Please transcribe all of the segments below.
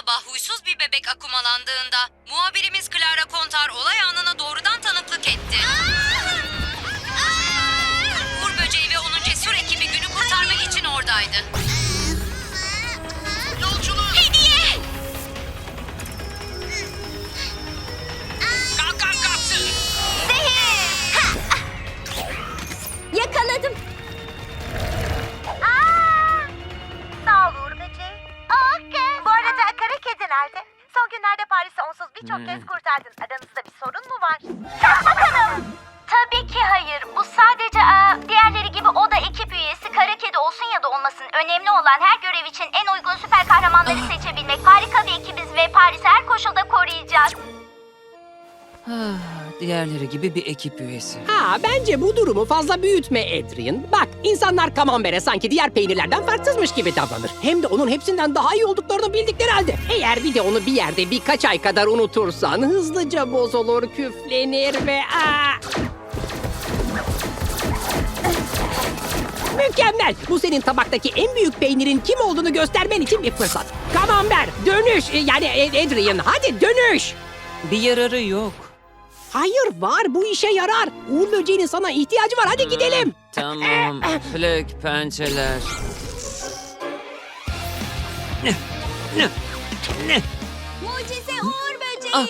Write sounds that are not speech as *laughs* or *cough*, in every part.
sabah huysuz bir bebek akumalandığında muhabirimiz Clara Kontar olay anına doğrudan tanıklık etti. Uğur Böceği ve onun cesur ekibi günü kurtarmak için oradaydı. Yolculuk. Hediye! Kalk kalk kalk. Yakaladım. Nerede? Son günlerde Paris'i onsuz birçok kez kurtardın. Aranızda bir sorun mu var? Bakalım. Tabii ki hayır. Bu sadece aa, diğerleri gibi o da ekip Diğerleri gibi bir ekip üyesi. Ha bence bu durumu fazla büyütme Adrian. Bak insanlar Camembert'e sanki diğer peynirlerden farksızmış gibi davranır. Hem de onun hepsinden daha iyi olduklarını bildikleri halde. Eğer bir de onu bir yerde birkaç ay kadar unutursan hızlıca bozulur, küflenir ve... Aa! Mükemmel. Bu senin tabaktaki en büyük peynirin kim olduğunu göstermen için bir fırsat. Camembert dönüş. Yani Adrian hadi dönüş. Bir yararı yok. Hayır var bu işe yarar. Uğur böceğinin sana ihtiyacı var hadi gidelim. Tamam. *laughs* Flek pençeler. Ne? Ne? Ne? Mucize Uğur Böceği. Ah.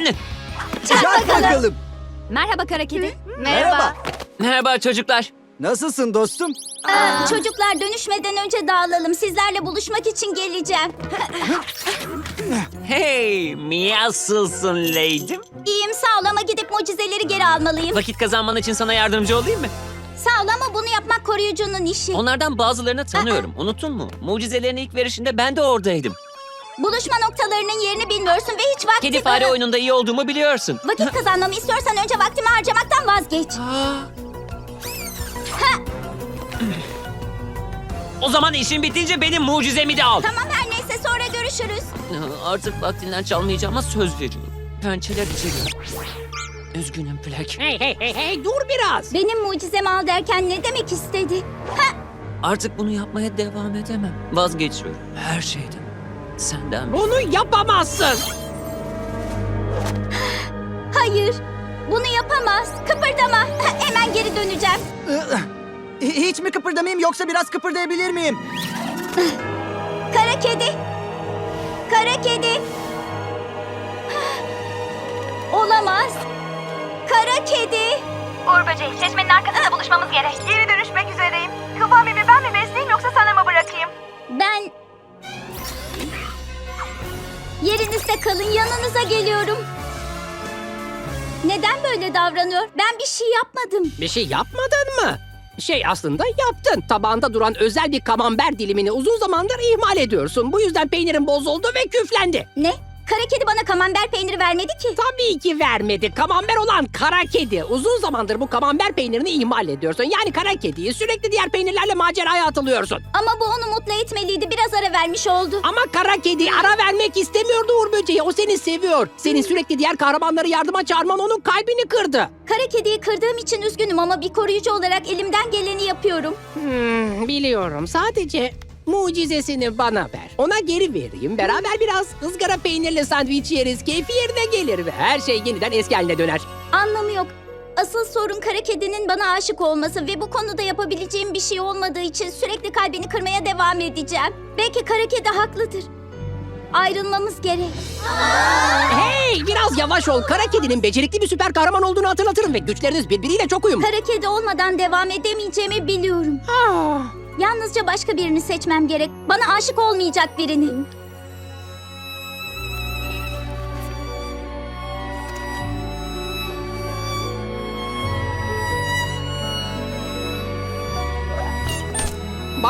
Ne? Çak bakalım. Merhaba kara kedi. Merhaba. Merhaba çocuklar. Nasılsın dostum? Aa, çocuklar dönüşmeden önce dağılalım. Sizlerle buluşmak için geleceğim. Hey, miyasılsın leydim. İyiyim sağ ol ama gidip mucizeleri geri almalıyım. Vakit kazanman için sana yardımcı olayım mı? Sağ ol ama bunu yapmak koruyucunun işi. Onlardan bazılarını tanıyorum. Unuttun mu? Mucizelerin ilk verişinde ben de oradaydım. Buluşma noktalarının yerini bilmiyorsun ve hiç vakti... Kedi fare oyununda iyi olduğumu biliyorsun. Vakit kazanmamı istiyorsan önce vaktimi harcamaktan vazgeç. O zaman işin bitince benim mucizemi de al. Tamam her görüşürüz. Artık vaktinden çalmayacağıma söz veriyorum. Pençeler içeri. Üzgünüm Plek. Hey hey hey hey dur biraz. Benim mucizemi al derken ne demek istedi? Ha, Artık bunu yapmaya devam edemem. Vazgeçiyorum. Her şeyden. Senden. Bunu yapamazsın. hayır. Bunu yapamaz. Kıpırdama. Hemen geri döneceğim. Hiç mi kıpırdamayayım yoksa biraz kıpırdayabilir miyim? Kara kedi. Kara kedi. Olamaz. Kara kedi. Uğur böceği, çeşmenin arkasında buluşmamız gerek. Geri dönüşmek üzereyim. Kıvamimi ben mi besleyeyim yoksa sana mı bırakayım? Ben... Yerinizde kalın, yanınıza geliyorum. Neden böyle davranıyor? Ben bir şey yapmadım. Bir şey yapmadın mı? Şey aslında yaptın. Tabağında duran özel bir kamember dilimini uzun zamandır ihmal ediyorsun. Bu yüzden peynirin bozuldu ve küflendi. Ne? Kara kedi bana kamember peyniri vermedi ki. Tabii ki vermedi. Kamember olan kara kedi. Uzun zamandır bu kamember peynirini ihmal ediyorsun. Yani kara kediyi sürekli diğer peynirlerle maceraya atılıyorsun. Ama bu onu mutlu etmeliydi. Biraz ara vermiş oldu. Ama kara kedi ara vermek istemiyordu Uğur Böceği. O seni seviyor. Senin sürekli diğer kahramanları yardıma çağırman onun kalbini kırdı. Kara kediyi kırdığım için üzgünüm ama bir koruyucu olarak elimden geleni yapıyorum. Hmm, biliyorum. Sadece mucizesini bana ver. Ona geri vereyim. Beraber biraz ızgara peynirli sandviç yeriz. Keyfi yerine gelir ve her şey yeniden eski haline döner. Anlamı yok. Asıl sorun kara kedinin bana aşık olması ve bu konuda yapabileceğim bir şey olmadığı için sürekli kalbini kırmaya devam edeceğim. Belki kara kedi haklıdır. Ayrılmamız gerek. Hey biraz yavaş ol. Kara kedinin becerikli bir süper kahraman olduğunu hatırlatırım ve güçleriniz birbiriyle çok uyumlu. Kara kedi olmadan devam edemeyeceğimi biliyorum. Ah, Yalnızca başka birini seçmem gerek. Bana aşık olmayacak birini.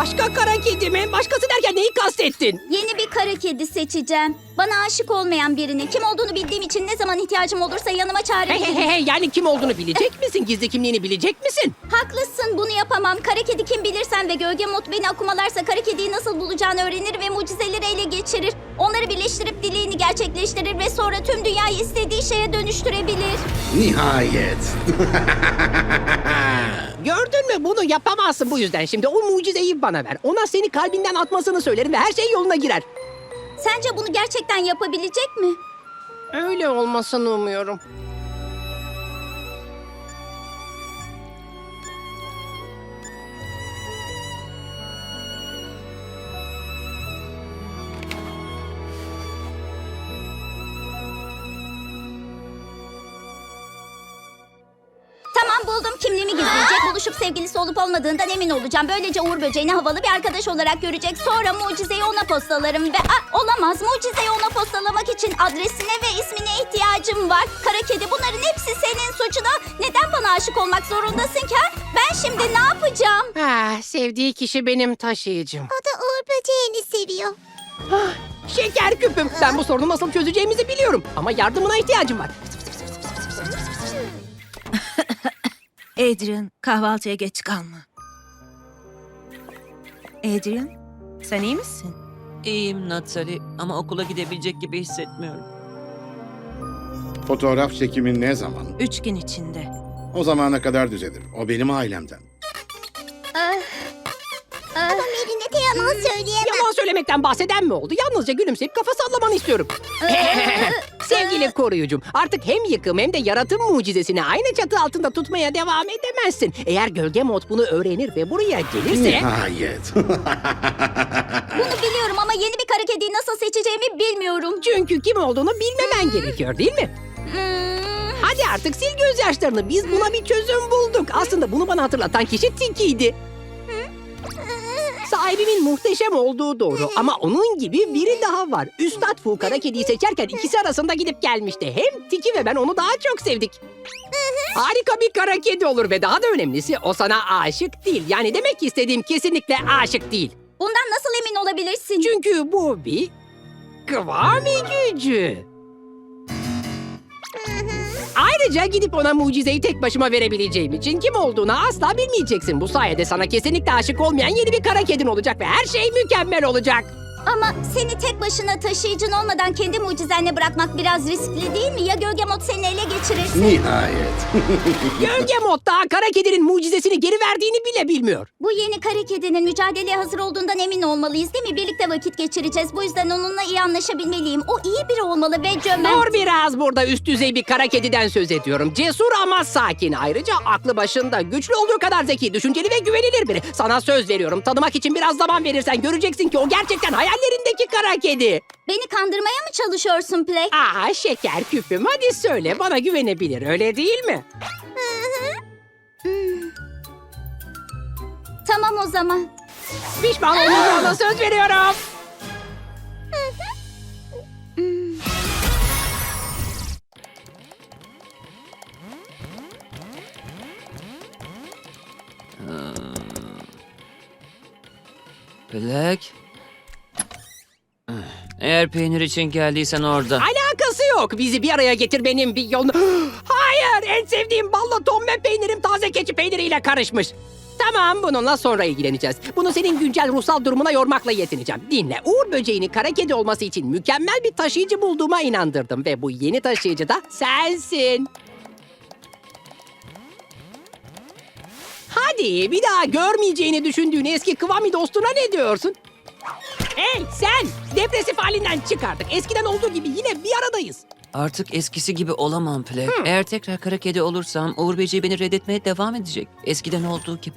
başka kara kedi mi? Başkası derken neyi kastettin? Yeni bir kara kedi seçeceğim. Bana aşık olmayan birini, kim olduğunu bildiğim için ne zaman ihtiyacım olursa yanıma Hey hey çağırabilirim. hey hey, yani kim olduğunu bilecek misin? Gizli kimliğini bilecek misin? Haklısın, bunu yapamam. Kara kedi kim bilirsen ve gölge mod beni akumalarsa kara kediyi nasıl bulacağını öğrenir ve mucizeleri ele geçirir. Onları birleştirip dileğini gerçekleştirir ve sonra tüm dünyayı istediği şeye dönüştürebilir. Nihayet. *laughs* Gördün mü bunu yapamazsın bu yüzden şimdi o mucizeyi bana ver. Ona seni kalbinden atmasını söylerim ve her şey yoluna girer. Sence bunu gerçekten yapabilecek mi? Öyle olmasını umuyorum. Tamam buldum kimliğimi gizleyecek. Buluşup sevgilisi olup olmadığından emin olacağım. Böylece Uğur böceğini havalı bir arkadaş olarak görecek. Sonra mucizeyi ona postalarım ve... Aa, olamaz mucizeyi ona postalamak için adresine ve ismine ihtiyacım var. Kara kedi bunların hepsi senin suçuna. Neden bana aşık olmak zorundasın ki? ha? Ben şimdi ne yapacağım? Ah, sevdiği kişi benim taşıyıcım. O da Uğur böceğini seviyor. Şeker küpüm. Ben bu sorunu nasıl çözeceğimizi biliyorum. Ama yardımına ihtiyacım var. Adrian, kahvaltıya geç kalma. Adrian, sen iyi misin? İyiyim Natsali ama okula gidebilecek gibi hissetmiyorum. Fotoğraf çekimi ne zaman? Üç gün içinde. O zamana kadar düzelir. O benim ailemden. Ama Merin'e de yalan söyleyemem. Yalan söylemekten bahseden mi oldu? Yalnızca gülümseyip kafa sallamanı istiyorum. *laughs* Sevgili koruyucum, artık hem yıkım hem de yaratım mucizesini aynı çatı altında tutmaya devam edemezsin. Eğer gölge mod bunu öğrenir ve buraya gelirse... Nihayet. *laughs* Bunu biliyorum ama yeni bir kara kediyi nasıl seçeceğimi bilmiyorum. Çünkü kim olduğunu bilmemen gerekiyor değil mi? Hmm, Hadi artık sil gözyaşlarını. Biz buna bir çözüm bulduk. Aslında bunu bana hatırlatan kişi Tiki'ydi. Sahibimin muhteşem olduğu doğru ama onun gibi biri daha var. Üstad Fu kara kediyi seçerken ikisi arasında gidip gelmişti. Hem Tiki ve ben onu daha çok sevdik. Harika bir kara kedi olur ve daha da önemlisi o sana aşık değil. Yani demek istediğim kesinlikle aşık değil. bundan nasıl emin olabilirsin? Çünkü bu bir kıvami gücü. Ayrıca gidip ona mucizeyi tek başıma verebileceğim için kim olduğunu asla bilmeyeceksin. Bu sayede sana kesinlikle aşık olmayan yeni bir kara kedin olacak ve her şey mükemmel olacak. Ama seni tek başına taşıyıcın olmadan kendi mucizenle bırakmak biraz riskli değil mi? Ya gölge mod seni ele geçirirse? Nihayet. *laughs* Gölge mod daha kara kedinin mucizesini geri verdiğini bile bilmiyor. Bu yeni kara kedinin mücadeleye hazır olduğundan emin olmalıyız değil mi? Birlikte vakit geçireceğiz. Bu yüzden onunla iyi anlaşabilmeliyim. O iyi biri olmalı ve cömert. Dur biraz burada üst düzey bir kara kediden söz ediyorum. Cesur ama sakin. Ayrıca aklı başında güçlü olduğu kadar zeki, düşünceli ve güvenilir biri. Sana söz veriyorum. Tanımak için biraz zaman verirsen göreceksin ki o gerçekten hayallerindeki kara kedi. Beni kandırmaya mı çalışıyorsun Plek? Aa şeker küpüm hadi söyle bana güvenebilir öyle değil mi? *laughs* Tamam o zaman. Pişman olmayacağına söz veriyorum. Black. Eğer peynir için geldiysen orada. Alakası yok. Bizi bir araya getirmenin bir yolunu... *gasps* Hayır en sevdiğim balla ton ve peynirim taze keçi peyniriyle karışmış. Tamam bununla sonra ilgileneceğiz. Bunu senin güncel ruhsal durumuna yormakla yetineceğim. Dinle Uğur böceğini kara kedi olması için mükemmel bir taşıyıcı bulduğuma inandırdım. Ve bu yeni taşıyıcı da sensin. Hadi bir daha görmeyeceğini düşündüğün eski Kıvami dostuna ne diyorsun? Hey sen! Depresif halinden çıkardık. Eskiden olduğu gibi yine bir aradayız. Artık eskisi gibi olamam Plek. Eğer tekrar kara kedi olursam Uğur Böceği beni reddetmeye devam edecek. Eskiden olduğu gibi.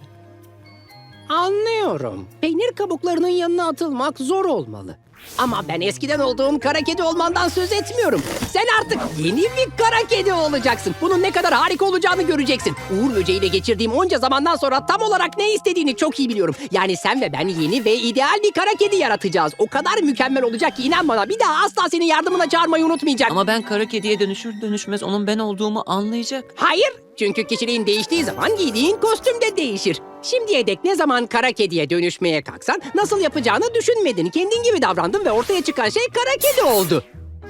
Anlıyorum. Peynir kabuklarının yanına atılmak zor olmalı. Ama ben eskiden olduğum kara kedi olmandan söz etmiyorum. Sen artık yeni bir kara kedi olacaksın. Bunun ne kadar harika olacağını göreceksin. Uğur böceğiyle geçirdiğim onca zamandan sonra tam olarak ne istediğini çok iyi biliyorum. Yani sen ve ben yeni ve ideal bir kara kedi yaratacağız. O kadar mükemmel olacak ki inan bana bir daha asla senin yardımına çağırmayı unutmayacak. Ama ben kara kediye dönüşür dönüşmez onun ben olduğumu anlayacak. Hayır, Çünkü kişiliğin değiştiği zaman giydiğin kostüm de değişir. Şimdiye dek ne zaman kara kediye dönüşmeye kalksan nasıl yapacağını düşünmedin. Kendin gibi davrandın ve ortaya çıkan şey kara kedi oldu.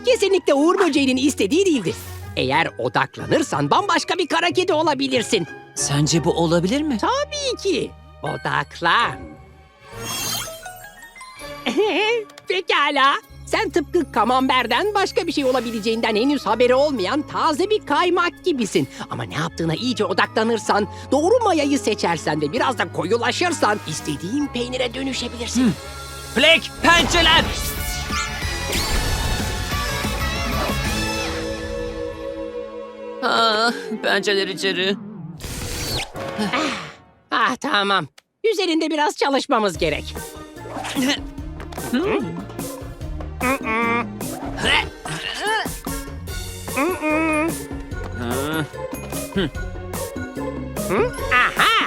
Kesinlikle Uğur Böceği'nin istediği değildi. Eğer odaklanırsan bambaşka bir kara kedi olabilirsin. Sence bu olabilir mi? Tabii ki. Odaklan. *laughs* Pekala. Sen tıpkı kamamberden başka bir şey olabileceğinden henüz haberi olmayan taze bir kaymak gibisin. Ama ne yaptığına iyice odaklanırsan, doğru mayayı seçersen ve biraz da koyulaşırsan istediğin peynire dönüşebilirsin. Plek, pençeler! Ah, pençeler içeri. Ah tamam. Üzerinde biraz çalışmamız gerek. Aha!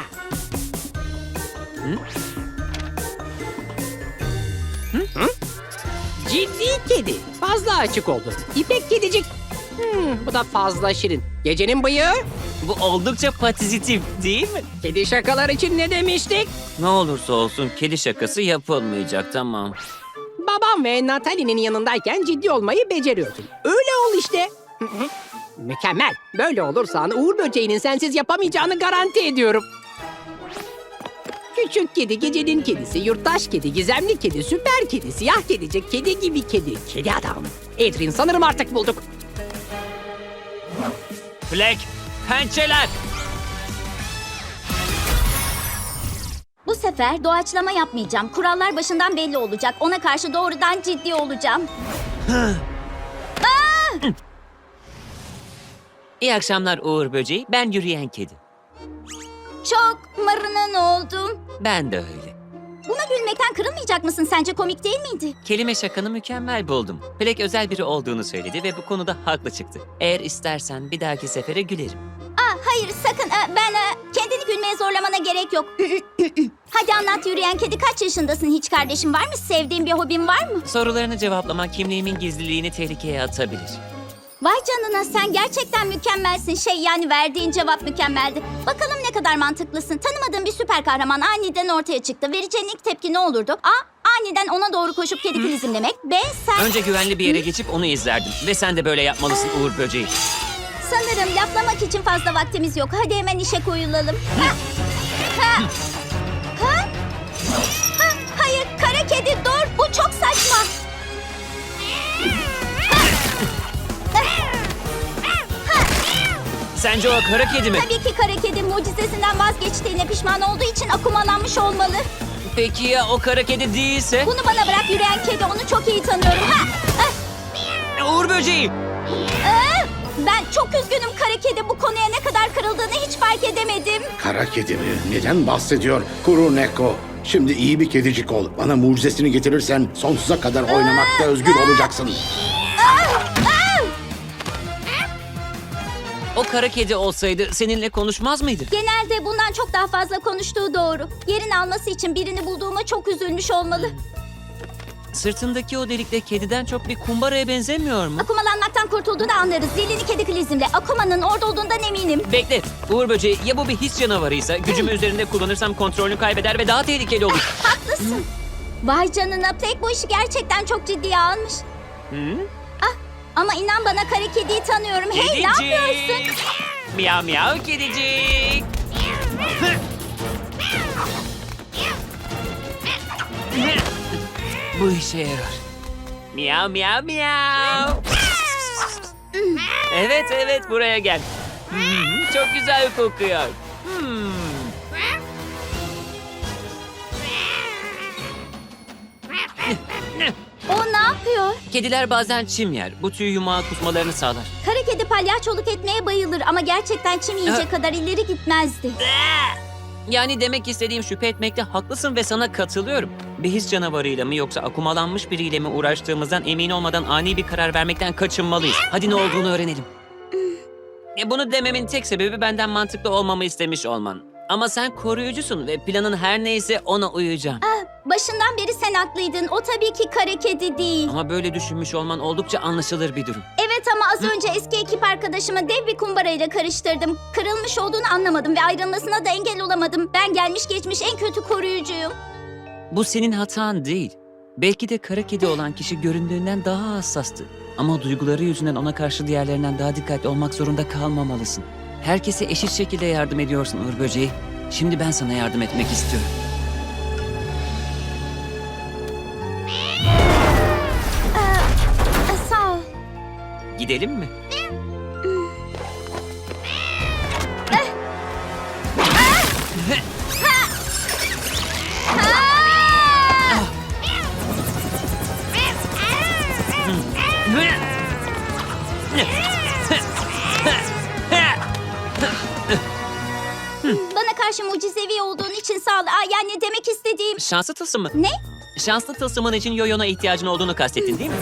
Ciddi kedi. Fazla açık oldu. İpek kedicik. Hmm, bu da fazla şirin. Gecenin bıyığı. Bu oldukça patizitif değil mi? Kedi şakalar için ne demiştik? Ne olursa olsun kedi şakası yapılmayacak tamam. Babam ve Natalie'nin yanındayken ciddi olmayı beceriyordun. Öyle ol işte. Mükemmel. Böyle olursan Uğur Böceği'nin sensiz yapamayacağını garanti ediyorum. Küçük kedi, gecenin kedisi, yurttaş kedi, gizemli kedi, süper kedi, siyah kedicik, kedi gibi kedi, kedi adam. Edrin sanırım artık bulduk. Plek, pençeler! Bu sefer doğaçlama yapmayacağım. Kurallar başından belli olacak. Ona karşı doğrudan ciddi olacağım. İyi akşamlar Uğur Böceği. Ben yürüyen kedi. Çok marının oldum. Ben de öyle. Buna gülmekten kırılmayacak mısın? Sence komik değil miydi? Kelime şakanı mükemmel buldum. Plek özel biri olduğunu söyledi ve bu konuda haklı çıktı. Eğer istersen bir dahaki sefere gülerim. Aa, hayır sakın. Aa, ben aa, kendini gülmeye zorlamana gerek yok. *laughs* Hadi anlat yürüyen kedi kaç yaşındasın? Hiç kardeşin var mı? Sevdiğin bir hobin var mı? Sorularını cevaplamak kimliğimin gizliliğini tehlikeye atabilir. Vay canına sen gerçekten mükemmelsin. Şey yani verdiğin cevap mükemmeldi. Bakalım ne kadar mantıklısın. Tanımadığın bir süper kahraman aniden ortaya çıktı. Vereceğin ilk tepki ne olurdu? A. Aniden ona doğru koşup kedi filizimlemek. B. Sen Önce güvenli bir yere geçip onu izlerdim. Ve sen de böyle yapmalısın Uğur Böceği. sanırım laflamak için fazla vaktimiz yok. Hadi hemen işe koyulalım. Ha. Ha. Kedi dur. Bu çok saçma. Sence o kara kedi mi? Tabii ki kara kedi mucizesinden vazgeçtiğine pişman olduğu için akumalanmış olmalı. Peki ya o kara kedi değilse? Bunu bana bırak yürüyen kedi onu çok iyi tanıyorum. Ha! Ah! Uğur Böceği! Aa! Ben çok üzgünüm kara kedi bu konuya ne kadar kırıldığını hiç fark edemedim. Kara kedi mi? Neden bahsediyor? Kuru Neko. Şimdi iyi bir kedicik ol. Bana mucizesini getirirsen sonsuza kadar oynamakta özgür olacaksın. O kara kedi olsaydı seninle konuşmaz mıydı? Genelde bundan çok daha fazla konuştuğu doğru. Yerin alması için birini bulduğuma çok üzülmüş olmalı. Sırtındaki o delikte kediden çok bir kumbaraya benzemiyor mu? Akumalanmaktan kurtulduğunu anlarız. Dilini kedi klizmle. Akumanın orada olduğundan eminim. Bekle. Uğur Böceği ya bu bir his canavarıysa gücümü üzerinde kullanırsam kontrolünü kaybeder ve daha tehlikeli olur. *laughs* Haklısın. Vay canına Plek bu işi gerçekten çok ciddiye almış. Ah ama inan bana kara kediyi tanıyorum. Hey ne yapıyorsun? Miyav miyav kedicik. *laughs* Bu işe yarar. Miyav miyav miyav. evet evet buraya gel. Hmm, çok güzel kokuyor. Hmm. O ne yapıyor? Kediler bazen çim yer. Bu tüy yumağı kusmalarını sağlar. Kara kedi palyaçoluk etmeye bayılır ama gerçekten çim yiyecek Ha. kadar ileri gitmezdi. Yani demek istediğim şüphe etmekte haklısın ve sana katılıyorum. Bir his canavarıyla mı yoksa akumalanmış biriyle mi uğraştığımızdan emin olmadan ani bir karar vermekten kaçınmalıyız. Hadi ne olduğunu öğrenelim. E bunu dememin tek sebebi benden mantıklı olmamı istemiş olman. Ama sen koruyucusun ve planın her neyse ona uyacağım. Başından beri sen haklıydın. O tabii ki kara kedi değil. Ama böyle düşünmüş olman oldukça anlaşılır bir durum. Evet Evet ama az önce eski ekip arkadaşımı dev bir kumbarayla karıştırdım. Kırılmış olduğunu anlamadım ve ayrılmasına da engel olamadım. Ben gelmiş geçmiş en kötü koruyucuyum. Bu senin hatan değil. Belki de kara kedi olan kişi göründüğünden daha hassastı. Ama duyguları yüzünden ona karşı diğerlerinden daha dikkatli olmak zorunda kalmamalısın. Herkese eşit şekilde yardım ediyorsun Uğur Böceği. Şimdi ben sana yardım etmek istiyorum. Gidelim mi? Bana karşı mucizevi olduğun için sağ ol. Aa, yani demek istediğim... Şanslı tılsımı. Ne? Şanslı tılsımın için yoyona ihtiyacın olduğunu kastettin değil mi?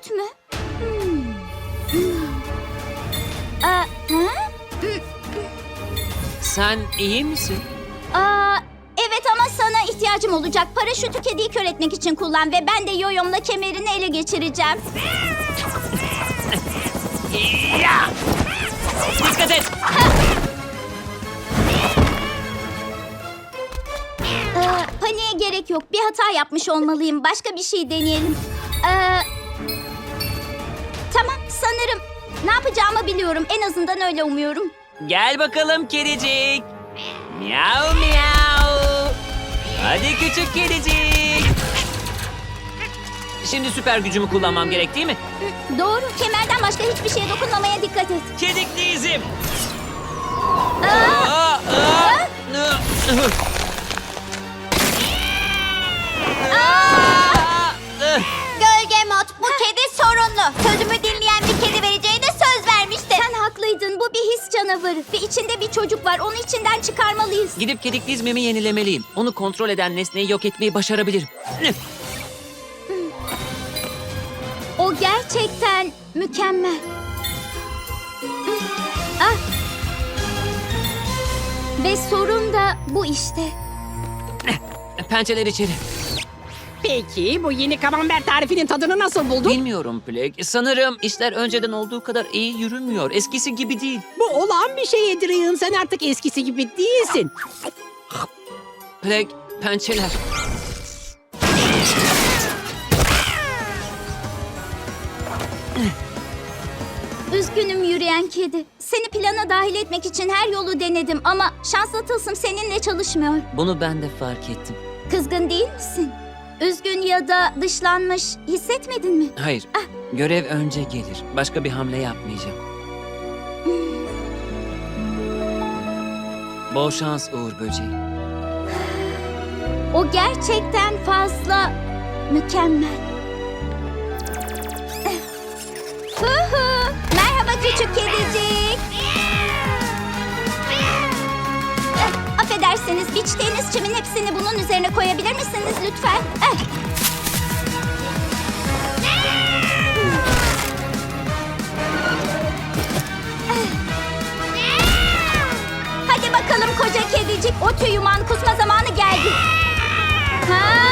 Paraşüt mü? Hmm. Aa, ha? Sen iyi misin? Aa, evet ama sana ihtiyacım olacak. Paraşütü kediyi kör etmek için kullan ve ben de yoyomla kemerini ele geçireceğim. Dikkat et! Ee, paniğe gerek yok. Bir hata yapmış olmalıyım. Başka bir şey deneyelim. Ne yapacağımı biliyorum. En azından öyle umuyorum. Gel bakalım kedicik. Miau miau. Hadi küçük kedicik. Şimdi süper gücümü kullanmam gerek değil mi? Doğru. Kemerden başka hiçbir şeye dokunmamaya dikkat et. Kedikli izim. Aa, Aa, aa. Aa, ıh. Gölge Mot, bu kedi sorunlu. Sözümü dinleyen bir kedi vereceğine his canavarı. Ve içinde bir çocuk var. Onu içinden çıkarmalıyız. Gidip kedikli izmimi yenilemeliyim. Onu kontrol eden nesneyi yok etmeyi başarabilirim. Üf. O gerçekten mükemmel. Ah. Ve sorun da bu işte. Pençeler içeri. Peki bu yeni kamembert tarifinin tadını nasıl buldun? Bilmiyorum Plek. Sanırım işler önceden olduğu kadar iyi yürümüyor. Eskisi gibi değil. Bu olağan bir şey Adrian. Sen artık eskisi gibi değilsin. Plek, pençeler. Üzgünüm yürüyen kedi. Seni plana dahil etmek için her yolu denedim ama şanslı tılsım seninle çalışmıyor. Bunu ben de fark ettim. Kızgın değil misin? Üzgün ya da dışlanmış hissetmedin mi? Hayır. Görev önce gelir. Başka bir hamle yapmayacağım. Bol şans Uğur Böceği. O gerçekten fazla mükemmel. Hu hu. Merhaba küçük kedicik. Eh, Affedersiniz biçtiğiniz çimin hepsini bunun üzerine koyabilir misiniz lütfen? Eh. Hadi bakalım koca kedicik. O tüy yumağını kusma zamanı geldi. Ha,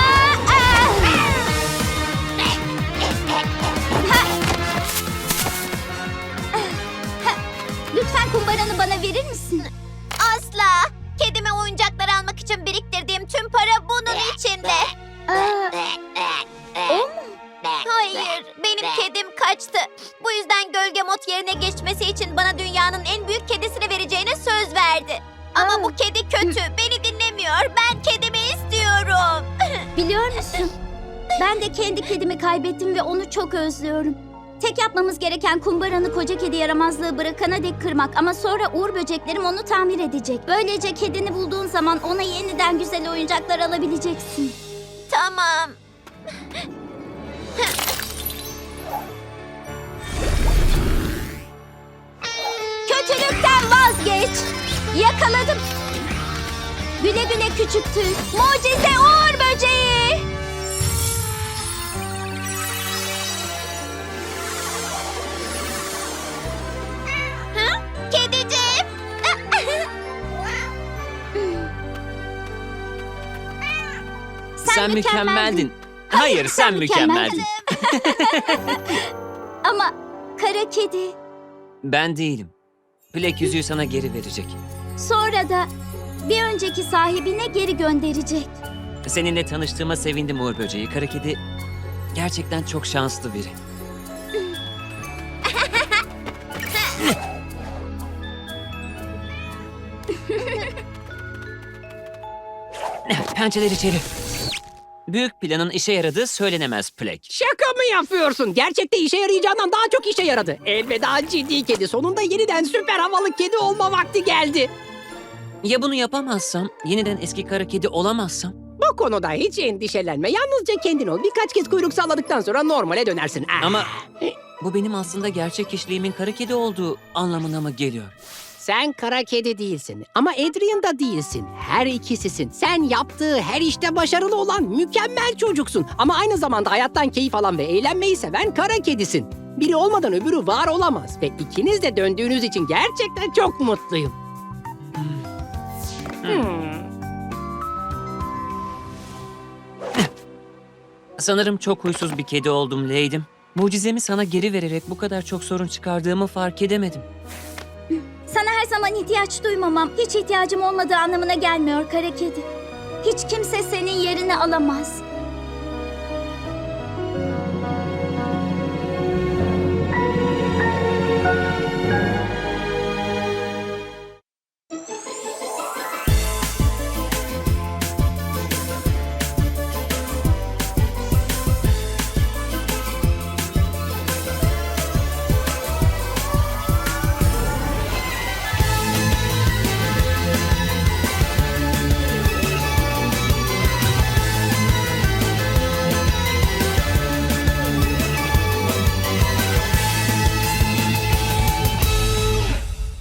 kaybettim ve onu çok özlüyorum. Tek yapmamız gereken kumbaranı koca kedi yaramazlığı bırakana dek kırmak ama sonra uğur böceklerim onu tamir edecek. Böylece kedini bulduğun zaman ona yeniden güzel oyuncaklar alabileceksin. Tamam. Kötülükten vazgeç. Yakaladım. Güle güle küçük tüy. Mucize uğur böceği. Sen mükemmeldin. Hayır, sen mükemmeldin. *laughs* Ama kara kedi Ben değilim. Plek yüzüğü sana geri verecek. sonra da bir önceki sahibine geri gönderecek. Seninle tanıştığıma sevindim Uğur Böceği. Kara kedi gerçekten çok şanslı biri. *laughs* Pençeler içeri. Büyük planın işe yaradığı söylenemez Plek. Şaka mı yapıyorsun? Gerçekte işe yarayacağından daha çok işe yaradı. Elveda ciddi kedi. Sonunda yeniden süper havalı kedi olma vakti geldi. Ya bunu yapamazsam, yeniden eski kara kedi olamazsam? Bu konuda hiç endişelenme. Yalnızca kendin ol. Birkaç kez kuyruk salladıktan sonra normale dönersin. Ah. Ama bu benim aslında gerçek kişiliğimin kara kedi olduğu anlamına mı geliyor? Sen kara kedi değilsin ama Adrian da değilsin. Her ikisisin. Sen yaptığı her işte başarılı olan mükemmel çocuksun. Ama aynı zamanda hayattan keyif alan ve eğlenmeyi seven kara kedisin. Biri olmadan öbürü var olamaz. Ve ikiniz de döndüğünüz için gerçekten çok mutluyum. Hmm. Sanırım çok huysuz bir kedi oldum Leydim. Mucizemi sana geri vererek bu kadar çok sorun çıkardığımı fark edemedim. Sana her zaman ihtiyaç duymamam hiç ihtiyacım olmadığı anlamına gelmiyor kara kedi. Hiç kimse senin yerini alamaz.